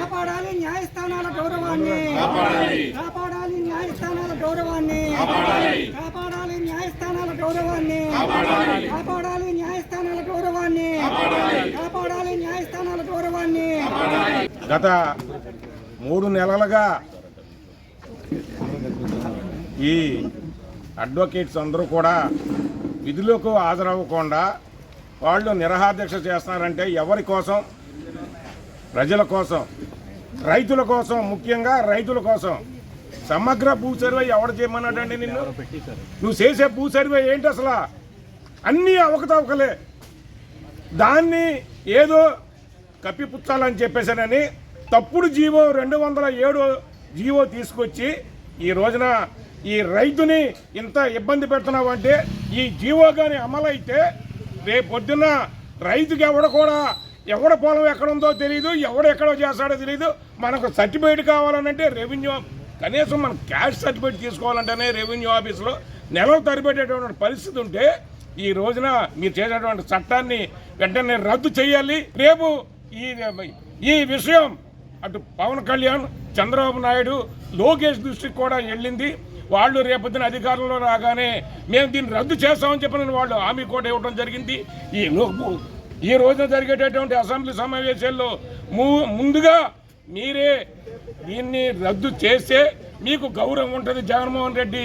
కాపాడాలి. న్యాయస్థానాల గౌరవాన్ని. కాపాడాలి. న్యాయస్థానాల గౌరవాన్ని. కాపాడాలి. న్యాయస్థానాల గౌరవాన్ని. కాపాడాలి. కాపాడాలి న్యాయస్థానాల గౌరవాన్ని. కాపాడాలి. న్యాయస్థానాల గౌరవాన్ని. గత మూడు నెలలుగా ఈ అడ్వకేట్స్ అందరూ కూడా విధులకు హాజరవ్వకుండా వాళ్ళు నిరహాదీక్ష చేస్తున్నారంటే ఎవరి కోసం? ప్రజల కోసం రైతుల కోసం ముఖ్యంగా రైతుల కోసం. సమగ్ర భూ సర్వే ఎవడు చేయమన్నాడండి నిన్ను? నువ్వు చేసే భూ సర్వే ఏంటి అసలు? అన్నీ అవకతవకలే. దాన్ని ఏదో కప్పిపుచ్చాలని చెప్పేసానని తప్పుడు జీవో రెండు వందల ఏడు జీవో తీసుకొచ్చి ఈ రోజున ఈ రైతుని ఇంత ఇబ్బంది పెడుతున్నావంటే ఈ జీవో కానీ అమలైతే రేపు పొద్దున్న రైతుకి ఎవడ కూడా ఎవడ పొలం ఎక్కడ ఉందో తెలియదు ఎవడు ఎక్కడో చేస్తాడో తెలియదు మనకు సర్టిఫికేట్ కావాలనంటే రెవెన్యూ కనీసం మనం క్యాష్ సర్టిఫికేట్ తీసుకోవాలంటేనే రెవెన్యూ ఆఫీసులో నెలలు తరిపెట్టేటువంటి పరిస్థితి ఉంటే ఈ రోజున మీరు చేసేటువంటి చట్టాన్ని వెంటనే రద్దు చేయాలి. రేపు ఈ ఈ విషయం అటు పవన్ కళ్యాణ్ చంద్రబాబు నాయుడు లోకేష్ దృష్టికి కూడా వెళ్ళింది. వాళ్ళు రేపొద్దున అధికారంలో రాగానే మేము దీన్ని రద్దు చేస్తామని చెప్పిన వాళ్ళు హామీ కూడా ఇవ్వడం జరిగింది. ఈ లో- ఈ రోజున జరిగేటటువంటి అసెంబ్లీ సమావేశాల్లో ము- ముందుగా మీరే దీన్ని రద్దు చేస్తే మీకు గౌరవం ఉంటుంది జగన్మోహన్ రెడ్డి.